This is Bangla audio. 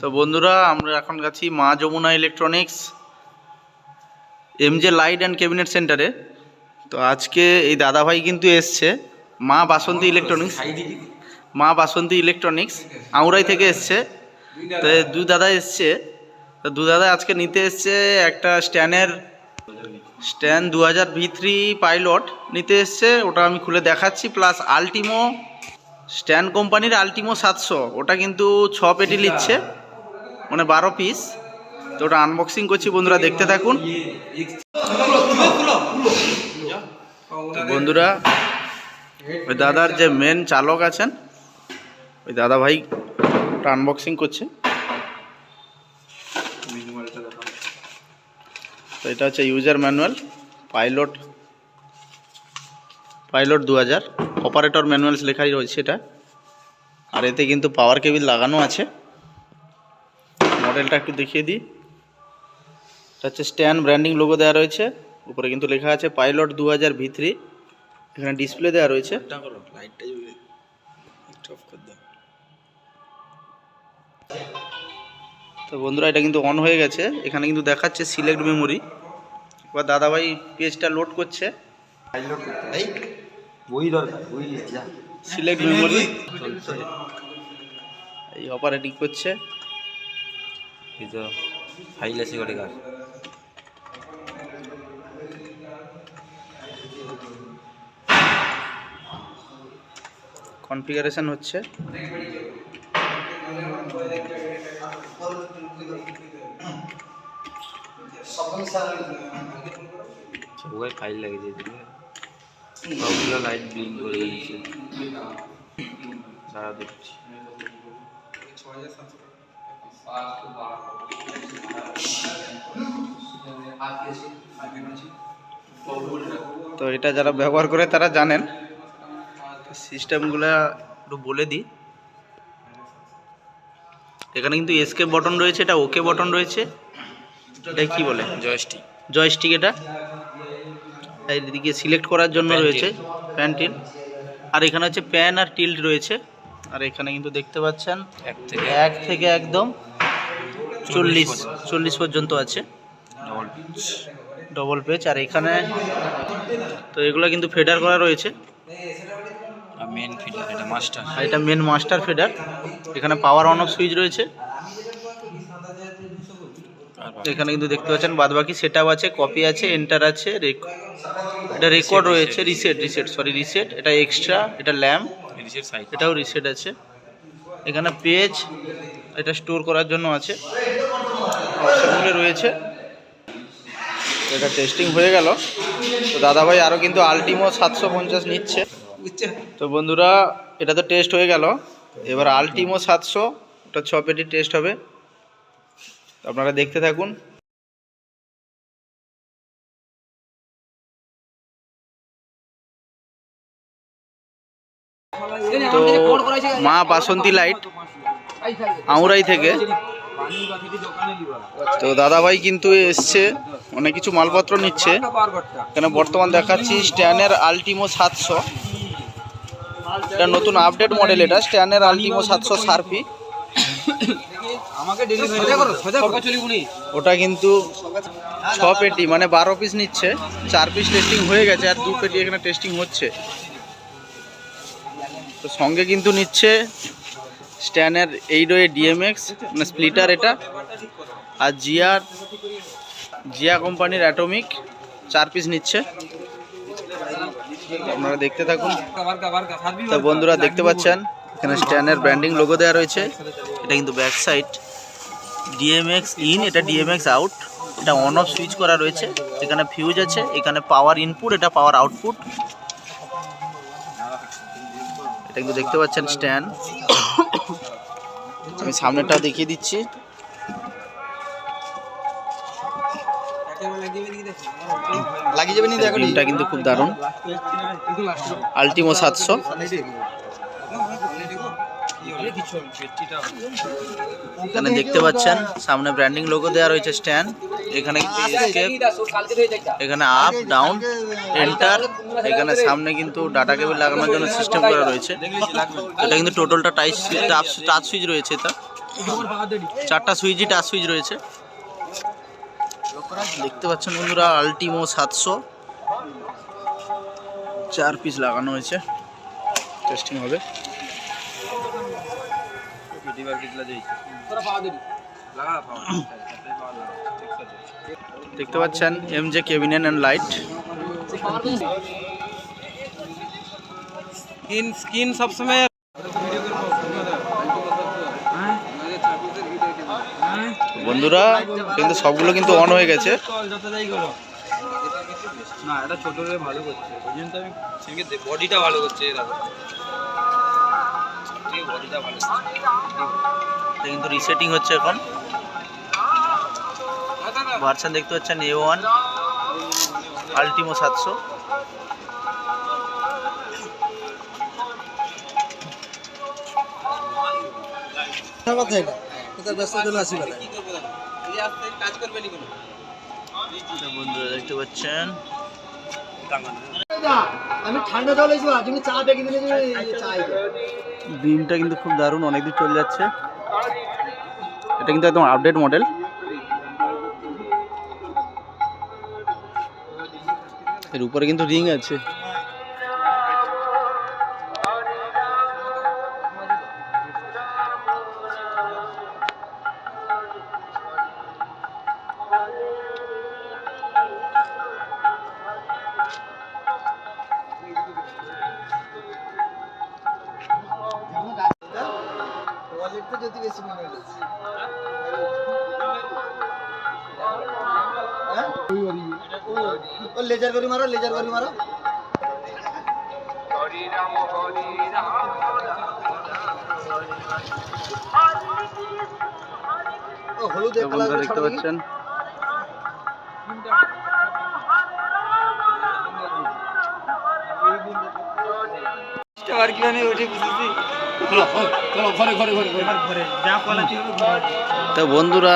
তো বন্ধুরা আমরা এখন গেছি মা Jamuna electronics MJ light and cabinet সেন্টারে তো আজকে এই দাদাভাই কিন্তু এসছে মা বাসন্তী ইলেকট্রনিক্স মা বাসন্তী ইলেকট্রনিক্স আউরাই থেকে এসছে। তো দু দাদা এসছে। তো দু দাদা আজকে নিতে এসছে একটা স্ট্যানের স্ট্যান্ড দু হাজার ভি থ্রি পাইলট নিতে এসছে ওটা আমি খুলে দেখাচ্ছি প্লাস আলটিমো স্ট্যান্ড কোম্পানির আলটিমো সাতশো। ওটা কিন্তু ছ পেটি নিচ্ছে মানে বারো পিস তো ওটা আনবক্সিং করছি বন্ধুরা দেখতে থাকুন। বন্ধুরা ওই দাদার যে মেন চালক আছেন ওই দাদা ভাই ওটা আনবক্সিং করছে। তো এটা হচ্ছে ইউজার ম্যানুয়াল পাইলট পাইলট দু হাজার অপারেটর ম্যানুয়ালস লেখাই রয়েছে এটা আর এতে কিন্তু পাওয়ার কেবিল লাগানো আছে। মডেলটা একটু দেখিয়ে দিই। এটা হচ্ছে স্ট্যান্ড ব্র্যান্ডিং লোগো দেওয়া রয়েছে। উপরে কিন্তু লেখা আছে পাইলট দু হাজার ভি থ্রি। এখানে ডিসপ্লে দেওয়া রয়েছে। তো বন্ধুরা, এটা কিন্তু অন হয়ে গেছে। এখানে কিন্তু দেখাচ্ছে সিলেক্ট মেমোরি এবার দাদাভাই পেজটা লোড করছে। বই দরকার বই যা। সিলেক্ট মেমোরি এই অপারেটিং করছে। এই তো ফাইল আছে গোটে কার। কনফিগারেশন হচ্ছে। ফাইল লাগিয়েছে দিলে সবগুলো লাইট ব্লিং করে দিয়েছে। দেখছি। তো এটা যারা ব্যবহার করে তারা জানেন। সিস্টেমগুলো একটু বলে দিই। এখানে কিন্তু এসকেপ বটন রয়েছে এটা ওকে বটন রয়েছে। এটা কি বলে? জয়স্টিক জয়স্টিক এটা? এইদিকে সিলেক্ট করার জন্য রয়েছে প্যান্টিন আর এখানে হচ্ছে প্যান আর টিল্ট রয়েছে। আর এখানে কিন্তু দেখতে পাচ্ছেন এক থেকে এক। থেকে একদম চল্লিশ চল্লিশ পর্যন্ত আছে। ডবল পেজ আর এখানে তো এগুলো কিন্তু ফেডার করা রয়েছে। মেন এটা মাস্টার এটা মেন মাস্টার ফেডার এখানে পাওয়ার অন অফ সুইচ রয়েছে। এখানে কিন্তু দেখতে পাচ্ছেন বাদ বাকি সেট আছে কপি আছে এন্টার আছে এটা রেকর্ড রয়েছে রিসেট রিসেট সরি রিসেট এটা এক্সট্রা এটা ল্যাম্প এটাও রিসেট আছে। এখানে পেজ এটা স্টোর করার জন্য আছে। অপশানগুলো রয়েছে। এটা টেস্টিং হয়ে গেল। তো দাদাভাই আরও কিন্তু আলটিমো সাতশো পঞ্চাশ নিচ্ছে। তো বন্ধুরা এটা তো টেস্ট হয়ে গেল। এবার আলটিমো সাতশো ওটা ছ পেটি টেস্ট হবে। আপনারা দেখতে থাকুন। তো মা বাসন্তী লাইট আউরাই থেকে। তো দাদাভাই কিন্তু এসছে, অনেক কিছু মালপত্র নিচ্ছে। এখানে বর্তমান দেখাচ্ছি স্ট্যানের আলটিমো সাতশো। এটা নতুন আপডেট মডেল এটা, স্ট্যানের আলটিমো সাতশো সার্পি ওটা কিন্তু ছ পেটি মানে বারো পিস নিচ্ছে চার পিস টেস্টিং হয়ে গেছে আর দু পেটি এখানে টেস্টিং হচ্ছে। তো সঙ্গে কিন্তু নিচ্ছে স্ট্যানের এইডোয়ে ডিএমএক্স মানে স্প্লিটার এটা আর জিয়ার জিয়া কোম্পানির অ্যাটোমিক চার পিস নিচ্ছে। আপনারা দেখতে থাকুন। তো বন্ধুরা দেখতে পাচ্ছেন এখানে স্ট্যানের ব্র্যান্ডিং লোগো দেওয়া রয়েছে। এটা কিন্তু ব্যাক সাইড ডিএমএক্স ইন এটা ডিএমএক্স আউট এটা অন অফ সুইচ করা রয়েছে এখানে ফিউজ আছে এখানে পাওয়ার ইনপুট এটা পাওয়ার আউটপুট এটা কিন্তু দেখতে পাচ্ছেন স্ট্যান্ড আমি সামনেটা দেখিয়ে দিচ্ছি। লাগিয়ে যাবে নি বিলটা কিন্তু খুব দারুণ। আলটিমো সাতশো। এখানে দেখতে পাচ্ছেন সামনে ব্র্যান্ডিং লোগো দেওয়া রয়েছে স্ট্যান্ড এখানে কিন্তু এখানে আপ ডাউন এন্টার এখানে সামনে কিন্তু ডাটা কেবল লাগানোর জন্য সিস্টেম করা রয়েছে। এটা কিন্তু টোটালটা টাইচ টাচ সুইচ রয়েছে এটা। চারটা সুইচই টাচ সুইচ রয়েছে। দেখতে পাচ্ছেন বন্ধুরা আলটিমো সাতশো। চার পিস লাগানো হয়েছে। টেস্টিং হবে। দেখতে পাচ্ছেন M J cabinet and light screen screen সবসময় বন্ধুরা কিন্তু সবগুলো কিন্তু অন হয়ে গেছে। না এটা ছোট ভালো করছে। বডিটা ভালো করছে দাদা কিন্তু রিসেটিং হচ্ছে এখন। ভার্সান দেখতে পাচ্ছেন এ ওয়ান আলটিমো সাতশো। বন্ধুরা দেখতে পাচ্ছেন। চা ডিমটা কিন্তু খুব দারুণ অনেক চলে যাচ্ছে। এটা কিন্তু একদম আপডেট মডেল এর উপরে কিন্তু রিং আছে। মনে হয়েছে হ্যাঁ? ও লেজার করি মারো লেজার করি মারো। ও হলুদ তো বন্ধুরা দেখতে পাচ্ছেন আর কি বুঝেছি তো বন্ধুরা